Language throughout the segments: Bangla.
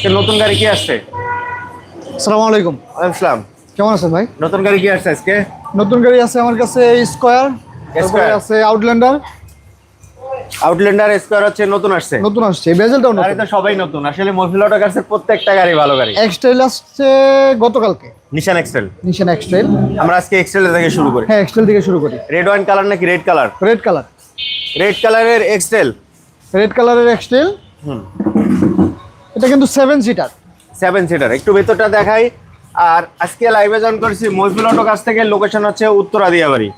আজকে নতুন গাড়ি কি আসছে? আসসালামু আলাইকুম। আসসালাম কেমন আছেন ভাই? নতুন গাড়ি কি আসছে আজকে? নতুন গাড়ি আছে আমার কাছে স্কোয়ার তারপরে আছে আউটল্যান্ডার আউটল্যান্ডার স্কোয়ার হচ্ছে নতুন আসছে? নতুন আসছে বেজেলটাও নতুন তো সবাই নতুন। আসলে মফিল অটো কার্সের প্রত্যেকটা গাড়ি ভালো গাড়ি। এক্সটাইল আসছে গতকালকে। নিশান এক্সেল নিশান এক্সটাইল আমরা আজকে এক্সেল থেকে শুরু করি। হ্যাঁ এক্সটাইল থেকে শুরু করি। রেড ওয়াইন কালার নাকি red colour red colour red কালারের এক্সেল রেড কালারের এক্সটাইল হুম। এটা কিন্তু সেভেন সিটার সেভেন সিটার একটু ভেতরটা দেখাই। আর আজকে লাইভে জয়েন করেছি মহিফুল অটো কাছ থেকে। লোকেশন হচ্ছে উত্তরা দিয়াবাড়ি।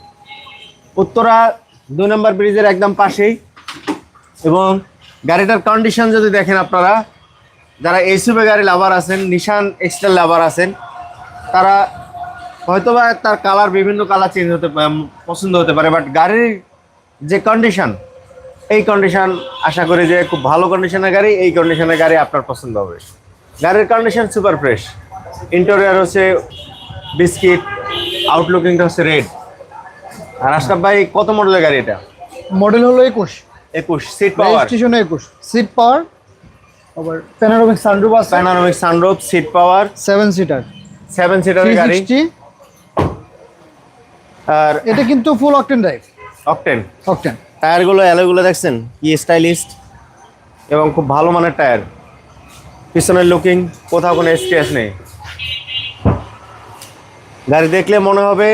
উত্তরা দুই নম্বর ব্রিজের একদম পাশেই। এবং গাড়িটার কন্ডিশন যদি দেখেন আপনারা, যারা এইসবে গাড়ি লাভার আছেন নিশান এক্সটেল লাভার আছেন, তারা হয়তোবা তার কালার বিভিন্ন কালার চেঞ্জ হতে পছন্দ হতে পারে বাট গাড়ির যে কন্ডিশন এই কন্ডিশন আশা করি যে খুব ভালো কন্ডিশনের গাড়ি এই কন্ডিশনের গাড়ি আপনার পছন্দ হবে। গাড়ির কন্ডিশন সুপার ফ্রেশ ইন্টেরিয়ার হচ্ছে বিস্কিট আউটলুকিংটা হচ্ছে রেড আর আশরাফ ভাই কত মডেলের গাড়ি এটা? মডেল হলো একুশ। একুশ সিট পাওয়ার রেজিস্ট্রেশন একুশ। সিট পাওয়ার আবার প্যানারোমিক সানরুফ আছে। Panoramic sunroof seat power seven seater seven seater গাড়ি। আর এটা কিন্তু full octane drive octane octane টায়ারগুলো, অ্যালোগুলো দেখছেন? কি স্টাইলিস্ট এবং খুব ভালো মানের টায়ার। পিছনের লুকিং কোথাও কোনো স্ক্র্যাচ নেই। গাড়ি দেখলে মনে হবে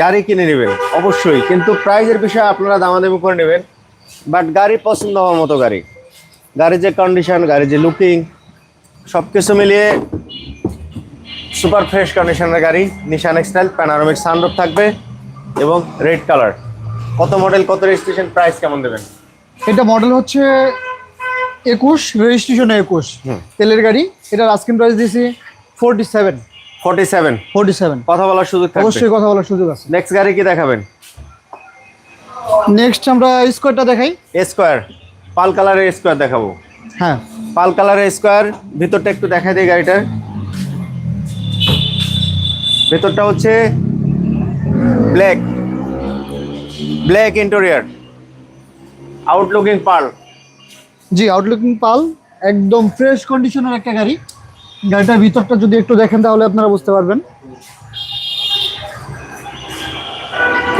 গাড়ি কিনে নেবেন, অবশ্যই। কিন্তু প্রাইজের বিষয়ে আপনারা দামাদামি করে নেবেন। বাট গাড়ি পছন্দ হওয়ার মতো গাড়ি। গাড়ির যে কন্ডিশন গাড়ির যে লুকিং সব কিছু মিলিয়ে সুপার ফ্রেশ কন্ডিশনের গাড়ি নিশান এক্সটাইল প্যানারোমিক সানরুফ থাকবে এবং রেড কালার কত মডেল কত রেজিস্ট্রেশন প্রাইস কেমন দেবেন? এটা মডেল হচ্ছে একুশ রেজিস্ট্রেশন একুশ। তেলের গাড়ি এটার আস্কিং প্রাইস দিয়েছি forty seven forty seven forty seven কথা বলার সুযোগ অবশ্যই কথা বলার সুযোগ আছে। নেক্সট গাড়ি কি দেখাবেন? নেক্সট আমরা স্কোয়ারটা দেখাই। স্কোয়ার পাল কালারের স্কোয়ার দেখাবো। হ্যাঁ। পাল কালারের স্কোয়ার ভিতরটা একটু দেখাই দিই গাড়িটার। ভেতরটা হচ্ছে ব্ল্যাক ব্ল্যাক ইন্টেরিয়ার আউটলুকিং পাল জি আউটলুকিং পাল একদম ফ্রেশ কন্ডিশনের একটা গাড়ি। গাড়িটার ভিতরটা যদি একটু দেখেন তাহলে আপনারা বুঝতে পারবেন।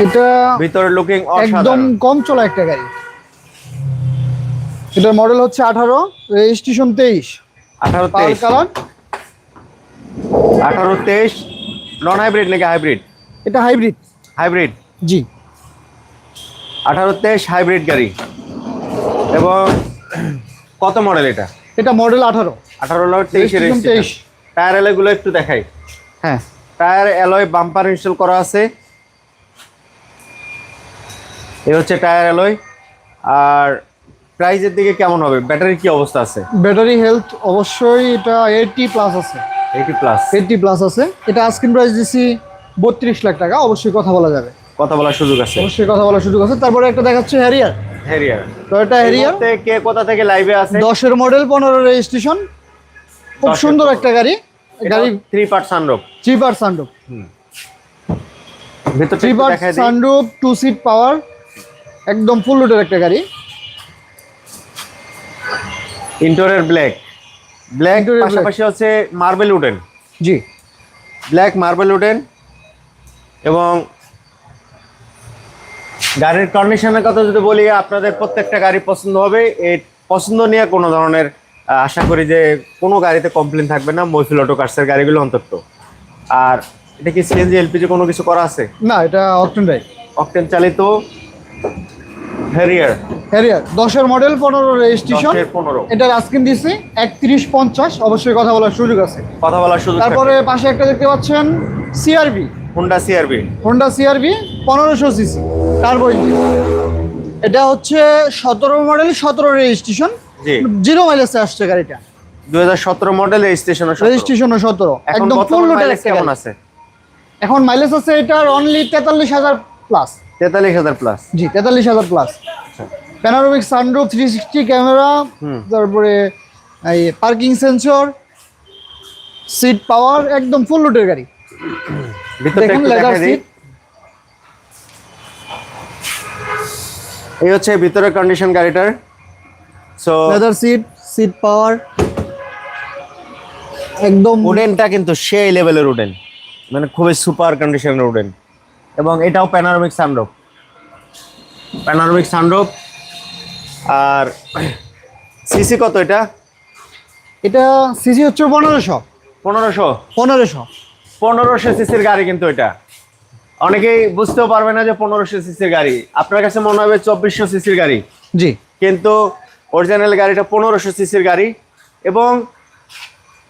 এটা ভিতরের লুকিং একদম কম চলা একটা গাড়ি। এটার মডেল হচ্ছে আঠারো রেজিস্ট্রেশন তেইশ। আঠারো তেইশ। কালার আঠারো তেইশ নন হাইব্রিড নাকি হাইব্রিড এটা হাইব্রিড হাইব্রিড জি। আঠারো তেইশ হাইব্রিড গাড়ি। এবং কত মডেল এটা? এটা মডেল আঠারো। আঠারো লট তেইশে। টায়ার এলয়গুলো একটু দেখাই। হ্যাঁ। টায়ার অ্যালয় বাম্পার ইনস্টল করা আছে। এই হচ্ছে টায়ার অ্যালয় আর প্রাইজের দিকে কেমন হবে? ব্যাটারি কি অবস্থা আছে? ব্যাটারি হেলথ অবশ্যই এটা এইটটি প্লাস আছে। এইটি প্লাস। এইটটি প্লাস আছে। এটা আস্কিন প্রাইস দিছি বত্রিশ লাখ টাকা অবশ্যই কথা বলা যাবে। কথা বলার সুযোগ আছে। অবশ্যই কথা বলার সুযোগ আছে। তারপরে একটা দেখাচ্ছে হ্যারিয়ার হ্যারিয়ার টয়োটা হ্যারিয়ার কে কোথা থেকে লাইভে আছে? দশের মডেল পনেরো রেজিস্ট্রেশন খুব সুন্দর একটা গাড়ি। গাড়ি three part sunroof three par sunroof ভিতর থ্রি পার দেখাই দিই। সানরুফ টু সিট পাওয়ার একদম ফুল লোডের একটা গাড়ি। Interior black black. পাশাপাশি হচ্ছে মার্বেল উডেন জি। ব্ল্যাক মার্বেল উডেন এবং গাড়ির কন্ডিশনের কথা যদি বলি আপনাদের প্রত্যেকটা গাড়ি পছন্দ হবে। এই পছন্দ নিয়ে কোনো ধরনের আশা করি যে কোনো গাড়িতে কমপ্লেন থাকবে না মৈফিল অটো কার্সের গাড়িগুলো অন্তত। আর এটা কি সিএনজি এলপিজি কোনো কিছু করা আছে? না এটা অপশন রাইট অকটেন চালিত হ্যারিয়ার হ্যারিয়ার দশের মডেল পনেরো রেজিস্ট্রেশন পনেরো। এটা আস্কিন দিছি একত্রিশ পঞ্চাশ অবশ্যই কথা বলার সুযোগ আছে। কথা বলার সুযোগ তারপরে পাশে একটা দেখতে পাচ্ছেন CRV Honda CRV Honda CRV পনেরোশো সিসি টার্বো ইঞ্জিন। এটা হচ্ছে সতেরো মডেল সতেরো রেজিস্ট্রেশন। জিরো মাইলেজে আসছে গাড়িটা। দুই হাজার সতেরো মডেল রেজিস্ট্রেশন রেজিস্ট্রেশনও সতেরো। একদম ফুল লোডের কেমন আছে? এখন মাইলেজ আছে এটার অনলি তেতাল্লিশ হাজার প্লাস তেতাল্লিশ হাজার প্লাস জি তেতাল্লিশ হাজার plus panoramic sunroof three sixty camera তারপরে এই পার্কিং সেন্সর সিট পাওয়ার একদম ফুল লোডের গাড়ি। দেখুন লেদার সিট এই হচ্ছে ভিতরের কন্ডিশন গাড়িটার। So leather seat seat power একদম উডেনটা কিন্তু সেই লেভেলের উডেন মানে খুবই সুপার কন্ডিশনের উডেন এবং এটাও প্যানারোমিক সানরোপ প্যানারোমিক সানরোপ আর সিসি কত এটা? এটা সিসি হচ্ছে পনেরোশো। পনেরোশো। পনেরোশো। পনেরোশো সিসির গাড়ি কিন্তু এটা। অনেকেই বুঝতেও পারবে না যে পনেরোশো সিসির গাড়ি। আপনার কাছে মনে হবে চব্বিশশো সিসির গাড়ি। জি। কিন্তু অরিজিনাল গাড়িটা পনেরোশো সিসির গাড়ি এবং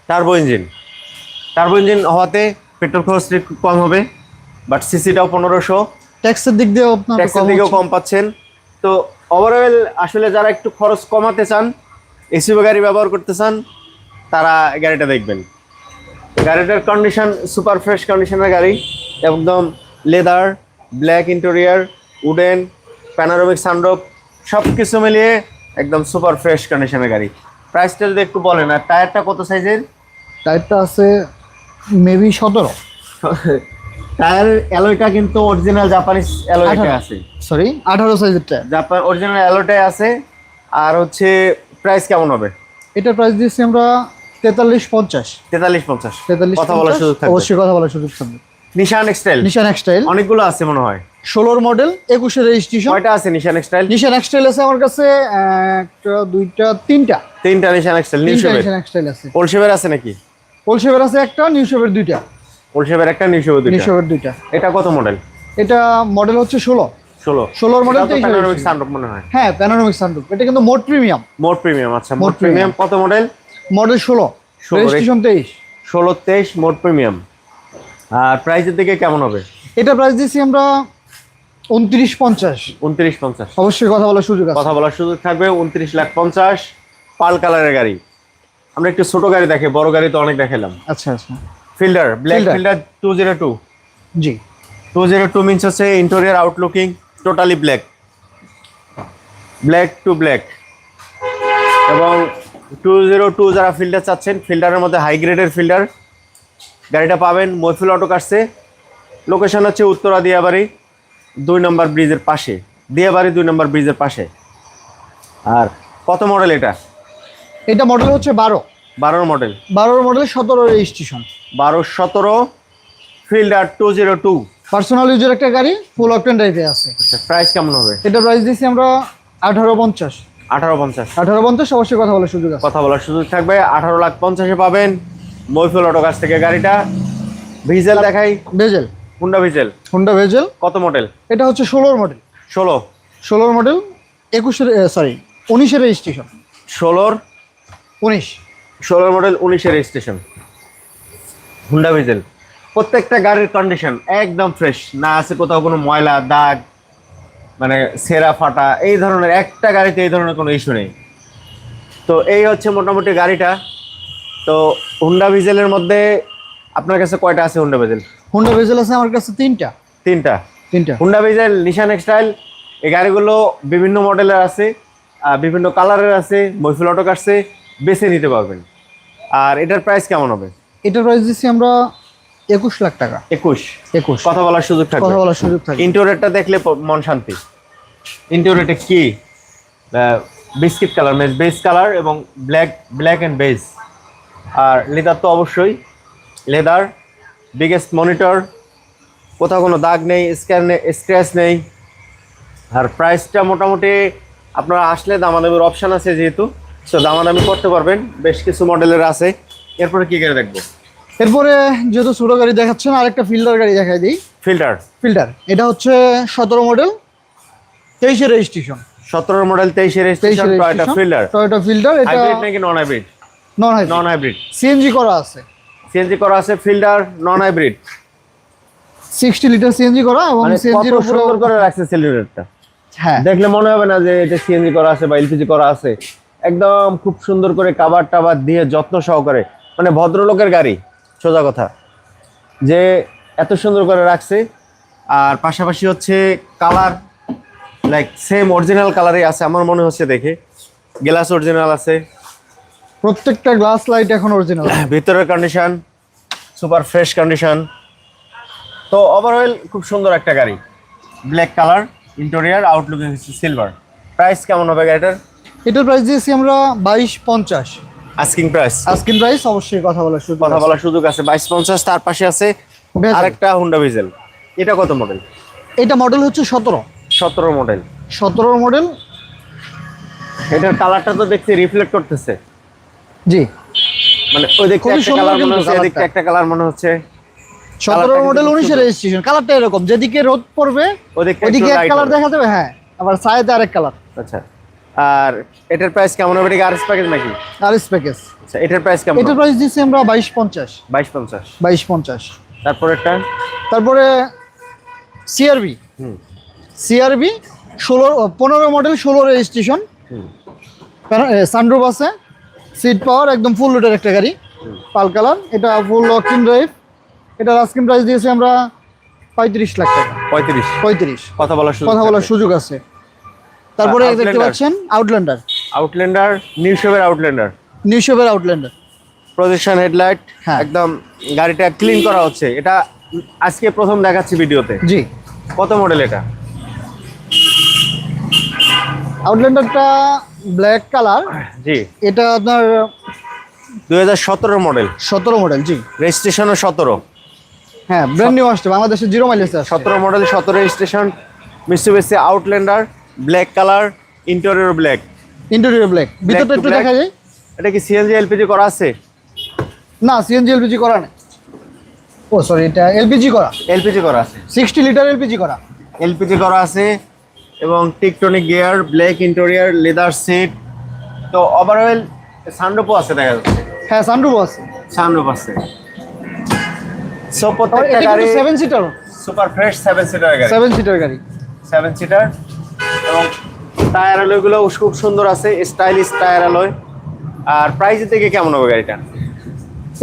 টার্বো ইঞ্জিন টার্বো ইঞ্জিন হওয়াতে পেট্রোল একটু কম হবে বাট সিসিটাও পনেরোশো। ট্যাক্সের দিক দিয়েও ট্যাক্সের কম দিকেও কম পাচ্ছেন। তো ওভারঅল আসলে যারা একটু খরচ কমাতে চান এসিও গাড়ি ব্যবহার করতে চান তারা গাড়িটা দেখবেন। গাড়িটার কন্ডিশন সুপার ফ্রেশ কন্ডিশনের গাড়ি একদম leather black interior wooden panoramic sunroof সব কিছু মিলিয়ে একদম সুপার ফ্রেশ কন্ডিশনের গাড়ি। প্রাইসটা যদি একটু বলেন আর টায়ারটা কত সাইজের টায়ারটা আছে মেবি সতেরো। টায়ার অ্যালয়টা কিন্তু অরিজিনাল জাপানিজ অ্যালয়টা আছে। সরি আঠারো সাইজের টায়ার জাপান অরিজিনাল অ্যালোটাই আছে। আর হচ্ছে প্রাইস কেমন হবে? এটার প্রাইস দিচ্ছি আমরা তেতাল্লিশ পঞ্চাশ। তেতাল্লিশ পঞ্চাশ। তেতাল্লিশ কথা বলার সুযোগ থাকবে। অবশ্যই কথা বলার সুযোগ থাকবে। নিশান এক্সটাইল নিশান এক্সটাইল অনেকগুলো আছে মনে হয়। ষোলোর মডেল একুশের রেজিস্ট্রেশন কয়টা আছে নিশান এক্সটাইল নিশান এক্সটাইল আছে আমার কাছে একটা দুইটা তিনটা। তিনটা নিশান এক্সটাইল নিউ তিনটা নিশান এক্সটাইল আছে। ওল্ড আছে নাকি? ওলশেবের আছে একটা নিউ দুইটা। ওল্ড একটা নিউ নিউ দুইটা। শেপের দুইটা। এটা কত মডেল এটা মডেল হচ্ছে ষোলো। ষোলো। ষোলোর মডেল প্যানোরামিক সানরুফ মনে হয়। হ্যাঁ প্যানোরামিক সানরুফ এটা কিন্তু মোট প্রিমিয়াম মোট প্রিমিয়াম আচ্ছা মোট প্রিমিয়াম কত মডেল মডেল ষোলো 16 রেজিস্ট্রেশন তেইশ। ষোলো তেইশ মোট প্রিমিয়াম। আর প্রাইসের দিকে কেমন হবে? এটা প্রাইস দিচ্ছি আমরা উনত্রিশ পঞ্চাশ। উনত্রিশ পঞ্চাশ। অবশ্যই কথা বলার সুযোগ কথা বলার সুযোগ থাকবে উনত্রিশ লাখ পঞ্চাশ পাল কালারের গাড়ি। আমরা একটু ছোট গাড়ি দেখে বড় গাড়ি তো অনেক দেখালাম আচ্ছা আচ্ছা। Fielder black Fielder. Two zero two. জি। টু জিরো টু মিনস হচ্ছে interior outlooking totally black black two black এবং টু জিরো টু যারা ফিল্ডার চাচ্ছেন ফিল্ডারের মধ্যে হাই গ্রেডের ফিল্ডার গাড়িটা পাবেন মৈফিল অটো কাটছে। লোকেশন হচ্ছে উত্তরা দিয়াবাড়ি দুই নম্বর ব্রিজের পাশে। দিয়াবাড়ি দুই নম্বর ব্রিজের পাশে। আর কত মডেল এটা? এটা মডেল হচ্ছে বারো। বারোর মডেল বারোর মডেল সতেরো রেজিস্ট্রেশন বারো সতেরো Fielder two zero two personal ইউজের একটা গাড়ি ফুল অপটেন ড্রাইভে আছে। প্রাইস কেমন হবে? এটা প্রাইস দিচ্ছি আমরা আঠারো পঞ্চাশ। আঠারো পঞ্চাশ। আঠারো পঞ্চাশ অবশ্যই কথা বলার সুযোগ কথা বলার সুযোগ থাকবে। আঠারো লাখ পঞ্চাশে পাবেন অটো কাছ থেকে গাড়িটা। ভিজেল দেখাই। Vezel. Honda Vezel. Honda Vezel. কত মডেল? এটা হচ্ছে ষোলোর মডেল। ষোলো। ষোলোর মডেল একুশের সরি উনিশের রেজিস্ট্রেশন ষোলোর? উনিশ। ষোলোর মডেল উনিশের রেজিস্ট্রেশন হুন্ডা ভিজেল। প্রত্যেকটা গাড়ির কন্ডিশন একদম ফ্রেশ না আছে কোথাও কোনো ময়লা দাগ। মানে সেরা ফাটা এই ধরনের একটা গাড়িতে এই ধরনের কোনো ইস্যু নেই। তো এই হচ্ছে মোটামুটি গাড়িটা। তো হুন্ডা ভিজেলের মধ্যে আপনার কাছে কয়টা আছে হুন্ডা ভিজেল হুন্ডা ভিজেল আছে আমার কাছে তিনটা। তিনটা। তিনটা। হুন্ডা ভিজেল নিশান এক্সটাইল এই গাড়িগুলো বিভিন্ন মডেলের আছে বিভিন্ন কালারের আছে মৈফুল অটো কাটছে বেছে নিতে পারবেন। আর এটার প্রাইস কেমন হবে? এটার প্রাইস দিচ্ছি আমরা একুশ লাখ টাকা। একুশ। একুশ। কথা বলার সুযোগ থাকবে। কথা বলার সুযোগ থাকে ইন্টেরিয়রটা দেখলে মন শান্তি। ইন্টেরিয়রটা কি? বিস্কিট কালার মেজ বেস কালার এবং ব্ল্যাক ব্ল্যাক অ্যান্ড বেস আর লেদার তো অবশ্যই লেদার বিগেস্ট মনিটর কোথাও কোনো দাগ নেই স্ক্যান নেই স্ক্র্যাচ নেই। আর প্রাইসটা মোটামুটি আপনারা আসলে দামাদামির অপশান আছে যেহেতু সো দামাদামি করতে পারবেন বেশ কিছু মডেলের আছে। এরপরে কি করে দেখব? এরপরে যেহেতু ছোটো গাড়ি দেখাচ্ছেন আরেকটা ফিল্ডার গাড়ি দেখাই দিই। ফিল্টার ফিল্টার এটা হচ্ছে সতেরো মডেল তেইশের রেজিস্ট্রেশন সতেরো মডেল তেইশের registration Toyota Fielder Toyota Fielder এটা হাইব্রিড নাকি non hybrid non hybrid non hybrid CNG করা আছে। সিএনজি করা আছে Fielder non hybrid sixty litre CNG করা এবং মানে কত সিএনজির সুন্দর করে রাখছে সিলিন্ডারটা হ্যাঁ। দেখলে মনে হবে না যে এটা সিএনজি করা আছে বা এলপিজি করা আছে। একদম খুব সুন্দর করে কাবার টাবার দিয়ে যত্ন সহকারে। মানে ভদ্রলোকের গাড়ি সোজা কথা। যে এত সুন্দর করে রাখছে। আর পাশাপাশি হচ্ছে কালার লাইক সেম অরিজিনাল কালারই আছে আমার মনে হচ্ছে দেখে। গ্লাস অরিজিনাল আছে। প্রত্যেকটা গ্লাস লাইট এখন অরিজিনাল ভিতরের কন্ডিশন সুপার ফ্রেশ কন্ডিশন তো ওভারঅল খুব সুন্দর একটা গাড়ি। Black colour interior outlooking silver price কেমন হবে গাড়িটার? এটার প্রাইস দিয়েছি আমরা বাইশ পঞ্চাশ। আস্কিং প্রাইস আস্কিন প্রাইস অবশ্যই কথা বলার সুযোগ কথা। বলার সুযোগ আছে। বাইশ পঞ্চাশ তার পাশে আছে। আরেকটা হুন্ডা ভিজেল এটা কত মডেল এটা মডেল হচ্ছে সতেরো। সতেরো মডেল সতেরো মডেল এটার কালারটা তো দেখছি রিফ্লেক্ট করতেছে। জি। মানে ওই খুবই একটা কালার মনে হচ্ছে কালারটা। একটা কালার মনে হচ্ছে। সতেরো কালারটা মডেল কিন্তু উনিশের রেজিস্ট্রেশন কালারটা এরকম যেদিকে রোদ পড়বে ওদিকে এক কালার দেখা যাবে হ্যাঁ। আবার সাইডে আরেক কালার আচ্ছা। আর এটার প্রাইস কেমন হবে? এটা আরএস প্যাকেজ নাকি? আর প্যাকেজ আচ্ছা এটার প্রাইস কেমন এটার প্রাইস দিচ্ছি আমরা বাইশ পঞ্চাশ। বাইশ পঞ্চাশ। বাইশ পঞ্চাশ। তারপর একটা তারপরে সিআরবি হুম। সিআরবি ষোলো পনেরো মডেল ষোলো রেজিস্ট্রেশন সানরুফ আছে সিট পাওয়ার একদম ফুল লোডের একটা গাড়ি পাল কালার। এটা ফুল লকিং ড্রাইভ এটা আস্কিং প্রাইস দিয়েছি আমরা পঁয়ত্রিশ লাখ টাকা। পঁয়ত্রিশ। পঁয়ত্রিশ। কথা বলার কথা বলার সুযোগ আছে। তারপরে আর দেখতে? পাচ্ছেন আউটল্যান্ডার আউটল্যান্ডার নিউ শেপের আউটল্যান্ডার নিউ শেপের আউটল্যান্ডার প্রজেকশন হেডলাইট হ্যাঁ। একদম গাড়িটা ক্লিন করা হচ্ছে। এটা আজকে প্রথম দেখাচ্ছি ভিডিওতে। জি। কত মডেল এটা? আউটল্যান্ডারটা ব্ল্যাক কালার জি। এটা আপনার দুই হাজার সতেরো মডেল সতেরো মডেল জি। রেজিস্ট্রেশনও সতেরো। হ্যাঁ ব্র্যান্ড নিউ আসছে বাংলাদেশে জিরো মাইলেজ আছে। সতেরো মডেল সতেরো registration Mitsubishi Outlander black colour interior black interior black ভিতরটা একটু দেখা যায় এটা কি সিএনজি এলপিজি করা আছে? না সিএনজি এলপিজি করা নেই। ও সরি এটা এলপিজি করা। এলপিজি করা আছে। সিক্সটি লিটার এলপিজি করা। এলপিজি করা আছে। এবং tiptronic gear black interior leather seat. তো ওভারঅল সানরুফও আছে দেখা যাচ্ছে। হ্যাঁ সানরুফ আছে। সানরুফ আছে। সো প্রত্যেকটা গাড়ি কিন্তু seven seater super fresh seven seater গাড়ি। সিটার গাড়ি। সেভেন সিটার এবং টায়ার খুব সুন্দর আছে স্টাইলিশ টায়ার আর থেকে কেমন হবে গাড়িটা?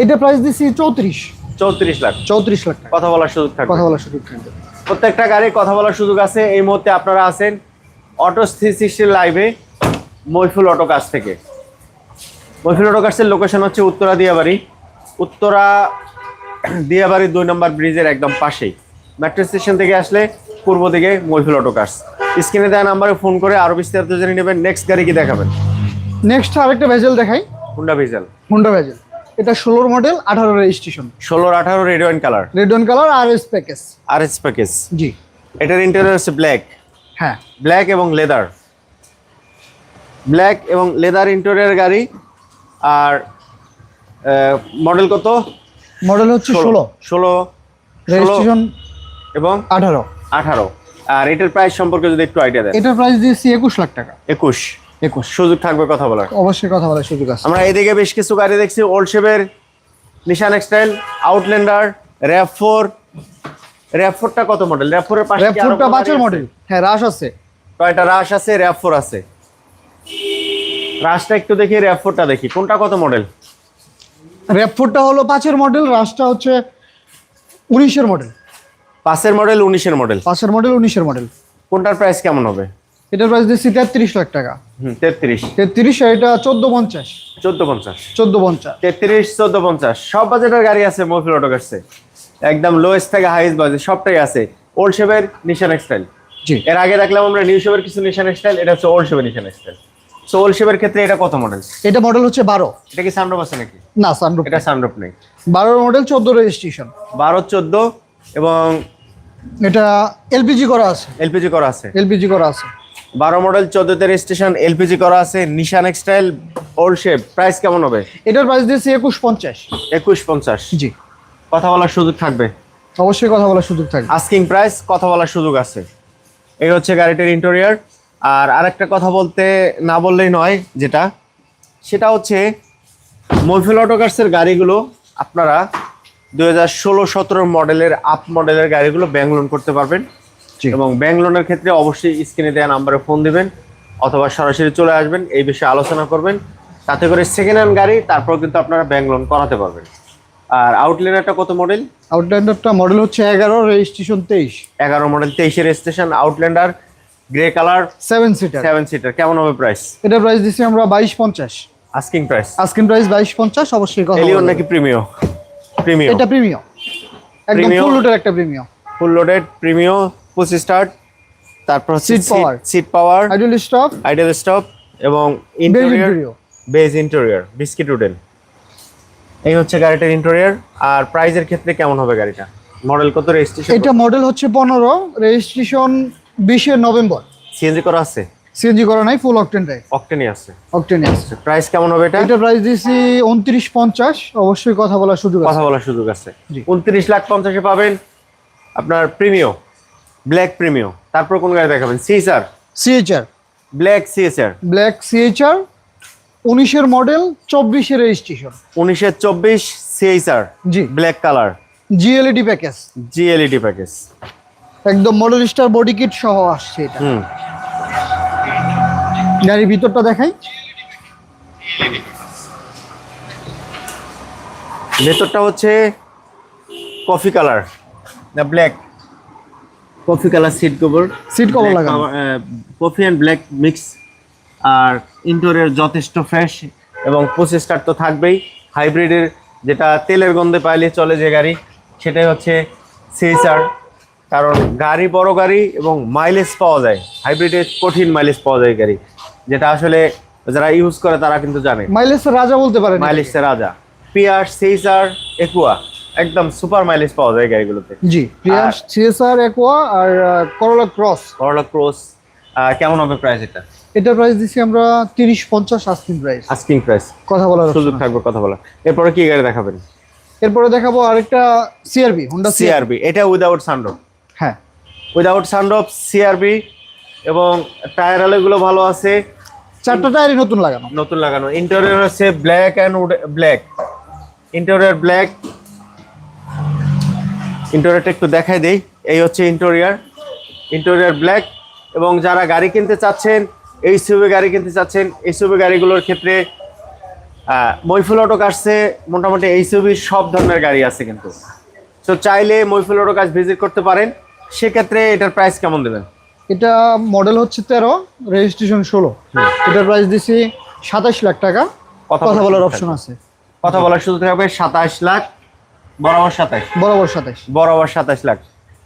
এটা প্রাইস দিচ্ছি চৌত্রিশ। চৌত্রিশ লাখ। চৌত্রিশ লাখ কথা বলার সুযোগ থাকবে। কথা বলার সুযোগ থাকবে। প্রত্যেকটা গাড়ি কথা বলার সুযোগ আছে। এই মুহূর্তে আপনারা আছেন অটো থ্রি সিক্সটির লাইভে মৈফুল অটো কাছ থেকে। মৈফুল অটো কাছের লোকেশন হচ্ছে উত্তরা দিয়াবাড়ি। উত্তরা দিয়াবাড়ির দুই নম্বর ব্রিজের একদম পাশেই। মেট্রো স্টেশন থেকে আসলে পূর্ব দিকে মৈফুল অটো কার্স স্ক্রিনে দেওয়া নাম্বারে ফোন করে আরও বিস্তারিত জেনে নেবেন। নেক্সট গাড়ি কি দেখাবেন? নেক্সট আরেকটা ভেজেল দেখাই। হুন্ডা ভিজেল হুন্ডা ভেজেল এটা ষোলোর মডেল আঠারো রেজিস্ট্রেশন ষোলোর আঠারো red wine colour red wine colour R S package R S package জি। এটার ইন্টেরিয়র হচ্ছে ব্ল্যাক হ্যাঁ। ব্ল্যাক এবং লেদার ব্ল্যাক এবং লেদার ইন্টেরিয়র গাড়ি। আর মডেল কত? মডেল হচ্ছে ষোলো। ষোলো। ষোলো। রেজিস্ট্রেশন এবং আঠারো। আঠারো। আর এটার প্রাইস সম্পর্কে যদি একটু আইডিয়া দেন। এটার প্রাইস দিয়েছি একুশ লাখ টাকা। একুশ। একুশ। সুযোগ থাকবে কথা বলার। অবশ্যই কথা বলার সুযোগ আছে। আমরা এদিকে বেশ কিছু গাড়ি দেখছি ওল্ড শেপের Nissan X Trail Outlander RAV four RAV ফোরটা কত মডেল র্যাপ ফোরের পাশে কি আরও র্যাপফোরটা বাচের মডেল হ্যাঁ রাশ আছে। টয়টা রাশ আছে? র্যাপ ফোর আছে। রাশটা একটু দেখি র্যাপ ফোরটা দেখি। কোনটা কত মডেল র্যাপফোরটা হলো পাঁচের মডেল রাশটা হচ্ছে উনিশের মডেল পাঁচের মডেল উনিশের মডেল পাঁচের মডেল উনিশের মডেল কোনটার প্রাইস কেমন হবে? এটার প্রাইস দিচ্ছি তেত্রিশ লাখ টাকা। তেত্রিশ। তেত্রিশ এটা চোদ্দ পঞ্চাশ। চোদ্দ পঞ্চাশ। চোদ্দ পঞ্চাশ। তেত্রিশ চোদ্দ পঞ্চাশ। সব বাজেটের গাড়ি আছে অটো কাছে একদম লোয়েস্ট থেকে হাইস্ট বাজেট সবটাই আছে। ওল্ড শেপের নিশান এক্সটাইল জি। এর আগে দেখলাম আমরা নিউ শেপের কিছু নিশান এক্সটাইল এটা হচ্ছে ওল্ড শেপের নিশান এক্সটাইল সো ওল্ড শেপের ক্ষেত্রে এটা কত মডেল এটা মডেল হচ্ছে বারো। এটা কি সানরুফ আছে নাকি? না সানরুফ এটা সানরুফ নেই। বারোর মডেল চোদ্দ রেজিস্ট্রেশন বারো চোদ্দ এবং এটা এলপিজি করা আছে। এলপিজি করা আছে। এলপিজি করা আছে। বারো মডেল চোদ্দতে রেজিস্ট্রেশন এলপিজি করা আছে Nissan X Trail old shape price কেমন হবে? এটার প্রাইস দিয়েছি একুশ পঞ্চাশ। একুশ পঞ্চাশ। জি। কথা বলার সুযোগ থাকবে? অবশ্যই কথা বলার সুযোগ থাকবে। আস্কিং প্রাইস কথা বলার সুযোগ আছে। এই হচ্ছে গাড়িটির ইন্টেরিয়র আর আরেকটা কথা বলতে না বললেই নয় যেটা সেটা হচ্ছে মহিফুল অটোকার্সের গাড়িগুলো আপনারা দু হাজার ষোলো সতেরো মডেলের আপ মডেলের গাড়িগুলো ব্যাংক লোন করতে পারবেন। এবং ব্যাংক লোনের ক্ষেত্রে অবশ্যই স্ক্রিনে দেওয়া নাম্বারে ফোন দিবেন অথবা সরাসরি চলে আসবেন এই বিষয়ে আলোচনা করবেন। তাতে করে সেকেন্ড হ্যান্ড গাড়ি তারপর কিন্তু আপনারা ব্যাংক লোন করাতে পারবেন। আর আউটলেনারটা কত মডেল আউটল্যান্ডারটা মডেল হচ্ছে এগারো রেজিস্ট্রেশন তেইশ। এগারো মডেল তেইশের registration Outlander grey colour seven seater seven seater কেমন হবে প্রাইস এটা প্রাইস দিচ্ছি আমরা বাইশ পঞ্চাশ। আস্কিং প্রাইস আস্কিন প্রাইস বাইশ পঞ্চাশ অবশ্যই কথা এলিয়ন নাকি প্রিমিও প্রিমিও এটা প্রিমিয়াম একদম ফুল লুটের একটা premium full loaded Premio push start তারপর power. Seat power idle stop ideal stop এবং interior beige interior biscuit wooden এই হচ্ছে গাড়িটার ইন্টেরিয়র আর প্রাইজের ক্ষেত্রে কেমন হবে গাড়িটা? মডেল কত রেজিস্ট্রেশন এটা মডেল হচ্ছে পনেরো রেজিস্ট্রেশন বিশে নভেম্বর। সিএনজি করা আছে? সিএনজি করা নাই ফুল অকটেন ড্রাইভ অকটেনই আছে। অকটেনই আছে। প্রাইস কেমন হবে এটা? এটা প্রাইস উনত্রিশ পঞ্চাশ অবশ্যই কথা বলার সুযোগ আছে। কথা বলার সুযোগ আছে। জি। উনত্রিশ লাখ পঞ্চাশে পাবেন আপনার প্রিমিও ব্ল্যাক প্রিমিও তারপর কোন গাড়ি দেখাবেন? CHR CHR black CHR black CHR উনিশের মডেল চব্বিশের রেজিস্ট্রেশন উনিশের চব্বিশ সিএসআর জি। Black colour GLED package GLED package একদম মডেল স্টার বডি কিট সহ আসছে এটা। হুম। গাড়ির ভিতরটা দেখাই। ভেতরটা হচ্ছে কফি কালার না black coffee colour seat cover Seat cover লাগানো। কফি অ্যান্ড ব্ল্যাক মিক্স আর ইন্টোরিয়ার যথেষ্ট ফ্রেশ এবং প্রসেসটার তো থাকবেই। হাইব্রিডের যেটা তেলের গন্ধে পাইলে চলে যে গাড়ি সেটাই হচ্ছে সিএসআর কারণ গাড়ি বড় গাড়ি এবং মাইলেজ পাওয়া যায়। হাইব্রিডের কঠিন মাইলেজ পাওয়া যায় গাড়ি। যেটা আসলে যারা ইউজ করে তারা কিন্তু জানে। মাইলেজ রাজা বলতে পারেন। মাইলেজটা রাজা। পিয়ার সেইসার একুয়া একদম সুপার মাইলেজ পাওয়া যায় গাড়িগুলোতে। জি প্রিয়াস সিএসআর একোয়া আর করলা ক্রস করলা ক্রস কেমন হবে প্রাইস এটা? এটা প্রাইস দিচ্ছি আমরা তিরিশ পঞ্চাশ আস্কিং প্রাইস আস্কিং প্রাইস কথা বলার সুযোগ থাকবে কথা বলা এরপরে কি গাড়ি দেখাবেন? এরপরে দেখাবো আরেকটা সিআরবি হোন্ডা সিআরবি এটা উইদাউট সানরুফ হ্যাঁ। উইদাউট সানরুফ সিআরবি এবং টায়ার আলোগুলো ভালো আছে। চারটা টায়ারই নতুন লাগানো। নতুন লাগানো। ইন্টেরিয়র হচ্ছে black and black interior black ইন্টেরিয়রটা একটু দেখাই দেই। এই হচ্ছে ইন্টেরিয়র ইন্টেরিয়র ব্ল্যাক এবং যারা গাড়ি কিনতে চাচ্ছেন এই সুবি গাড়ি কিনতে চাচ্ছেন এই সুবি গাড়িগুলোর ক্ষেত্রে মৈফুল অটো কাছে মোটামুটি এই সুবির সব ধরনের গাড়ি আছে কিন্তু। তো চাইলে মৈফুল অটো কাজ ভিজিট করতে পারেন। সেক্ষেত্রে এটার প্রাইস কেমন দেবেন? এটা মডেল হচ্ছে তেরো রেজিস্ট্রেশন ষোলো। এটার প্রাইস দিচ্ছি সাতাশ লাখ টাকা। কথা বলার বলার অপশন আছে। কথা বলার সুযোগ থাকবে সাতাশ লাখ। বরাবর সাতাশ। বরাবর সাতাশ। বরাবর সাতাশ লাখ।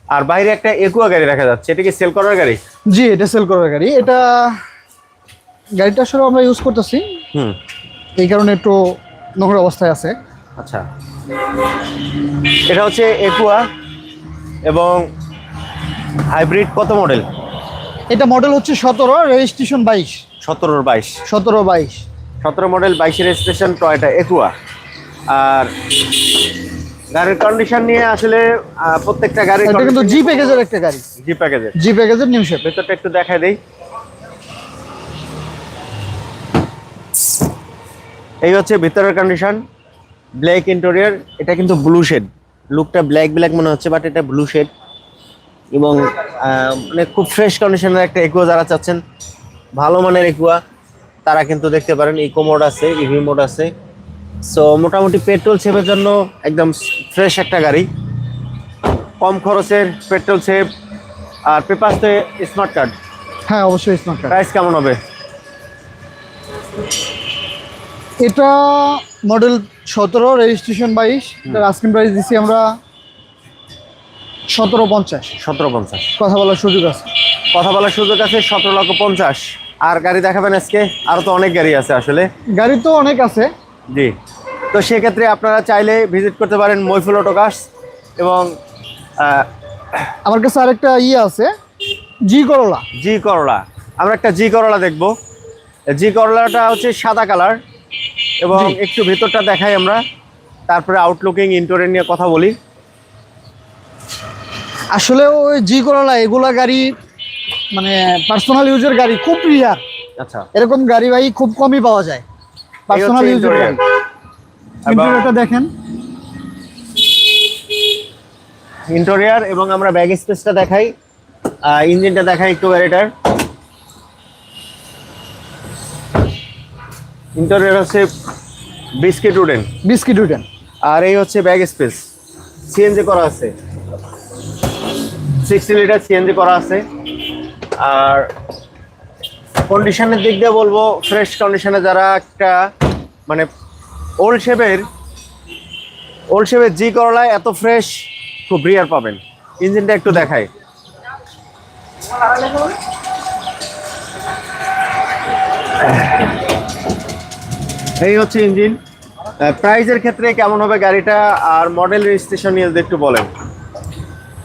আর বাইরে একটা একুয়া গাড়ি দেখা যাচ্ছে এটা কি সেল করার গাড়ি? জি এটা সেল করার গাড়ি। এটা গাড়িটা আসলে আমরা ইউজ করতেছি। হুম। এই কারণে একটু নোংরা অবস্থায় আছে। আচ্ছা। এটা হচ্ছে একুয়া এবং হাইব্রিড কত মডেল এটা মডেল হচ্ছে সতেরো রেজিস্ট্রেশন বাইশ। সতেরোর বাইশ। সতেরো বাইশ। সতেরো মডেল বাইশের রেজিস্ট্রেশন টয়টা একুয়া আর গাড়ির কন্ডিশন নিয়ে আসলে প্রত্যেকটা গাড়ির এটা কিন্তু জি প্যাকেজের একটা গাড়ি। জি প্যাকেজের জি প্যাকেজের নিউ শেপ ভেতরটা একটু দেখাই দেই। এই হচ্ছে ভিতরের কন্ডিশন ব্ল্যাক ইন্টেরিয়র এটা কিন্তু ব্লু শেড লুকটা ব্ল্যাক ব্ল্যাক মনে হচ্ছে বাট এটা ব্লু শেড এবং মানে খুব ফ্রেশ কন্ডিশনের একটা একুয়া যারা চাচ্ছেন ভালো মানের একুয়া তারা কিন্তু দেখতে পারেন ইকো মোড আছে ইভি মোড আছে। সো মোটামুটি পেট্রোল সেভের জন্য একদম ফ্রেশ একটা গাড়ি। কম খরচের পেট্রোল সেভ আর পেপারসে স্মার্ট কার্ড হ্যাঁ অবশ্যই স্মার্ট কার্ড প্রাইস কেমন হবে? এটা মডেল সতেরো রেজিস্ট্রেশন বাইশ। এটার আস্কিং প্রাইস দিচ্ছি আমরা সতেরো পঞ্চাশ। সতেরো পঞ্চাশ। কথা বলার সুযোগ আছে। কথা বলার সুযোগ আছে সতেরো লক্ষ পঞ্চাশ। আর গাড়ি দেখাবেন আজকে আরও তো অনেক গাড়ি আছে আসলে। গাড়ি তো অনেক আছে। জি। তো সেক্ষেত্রে আপনারা চাইলে ভিজিট করতে পারেন মৈফুল অটোকাস এবং আমার কাছে আরেকটা ইয়ে আছে জি করলা জি করলা আমরা একটা জি করলা দেখব। জি করলাটা হচ্ছে সাদা কালার এবং একটু ভেতরটা দেখাই আমরা। তারপরে আউটলুকিং ইন্টোরিয়ার নিয়ে কথা বলি। আসলে ওই জি করলা এগুলা গাড়ি মানে পার্সোনাল ইউজের গাড়ি খুব রিয়ার আচ্ছা। এরকম গাড়ি ভাই খুব কমই পাওয়া যায়। পার্সোনাল ইউজের ইন্টেরিয়রটা দেখেন। ইন্টেরিয়ার এবং আমরা ব্যাগ স্পেসটা দেখাই। ইঞ্জিনটা দেখাই একটু গাড়িটার ইন্টেরিয়ার হচ্ছে বিস্কিট উডেন বিস্কিট উডেন আর এই হচ্ছে ব্যাগ স্পেস সিএনজি করা আছে। সিক্সটি লিটার সিএনজি করা আছে। আর কন্ডিশনের দিক দিয়ে বলব ফ্রেশ কন্ডিশনে যারা একটা মানে ওল্ড শেপের ওল্ড শেপের জি করলায় এত ফ্রেশ খুব রিয়ার পাবেন। ইঞ্জিনটা একটু দেখাই। এই হচ্ছে ইঞ্জিন। প্রাইজের ক্ষেত্রে কেমন হবে গাড়িটা আর মডেল রেজিস্ট্রেশন নিয়ে যদি একটু বলেন।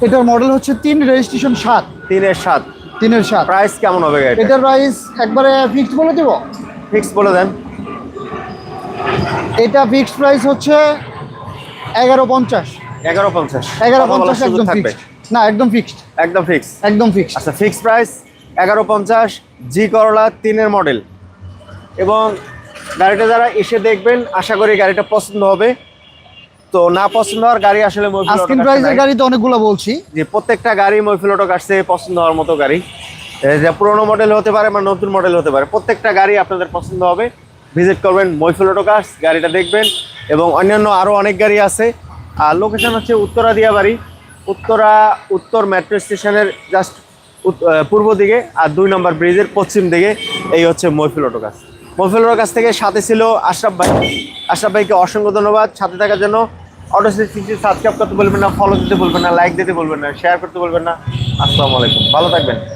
এটার মডেল হচ্ছে তিন রেজিস্ট্রেশন সাত। তিনের সাত। তিনের সাত। প্রাইস কেমন হবে গাড়িটা এটার প্রাইস একবারে ফিক্সড বলে দেবো। ফিক্স বলে দেন। এটা ফিক্সড প্রাইস হচ্ছে এগারো পঞ্চাশ। এগারো পঞ্চাশ। এগারো পঞ্চাশ একদম থাকবে। ফিক্সড না একদম ফিক্সড একদম ফিক্স একদম ফিক্সড আচ্ছা ফিক্স প্রাইস এগারো পঞ্চাশ জি করলা তিনের মডেল এবং গাড়িটা যারা এসে দেখবেন আশা করি গাড়িটা পছন্দ হবে। তো না পছন্দ হওয়ার গাড়ি আসলে প্রাইসের গাড়ি তো অনেকগুলো বলছি। যে প্রত্যেকটা গাড়ি মহফিল অটো কাটছে পছন্দ হওয়ার মতো গাড়ি। যে পুরোনো মডেল হতে পারে বা নতুন মডেল হতে পারে প্রত্যেকটা গাড়ি আপনাদের পছন্দ হবে। ভিজিট করবেন মহফিল অটো কার্স গাড়িটা দেখবেন। এবং অন্যান্য আরও অনেক গাড়ি আছে। আর লোকেশন হচ্ছে উত্তরা দিয়াবাড়ি। উত্তরা উত্তর মেট্রো স্টেশনের জাস্ট পূর্ব দিকে আর দুই নম্বর ব্রিজের পশ্চিম দিকে এই হচ্ছে মহফিল অটো কার্স অটো কাছ থেকে সাথে ছিল আশরাফ ভাই। আশরাফ ভাইকে অসংখ্য ধন্যবাদ। সাথে থাকার জন্য অটো সাবস্ক্রাইব করতে বলবেন না ফলো দিতে বলবেন না লাইক দিতে বলবেন না শেয়ার করতে বলবেন না। আসসালামু আলাইকুম, ভালো থাকবেন।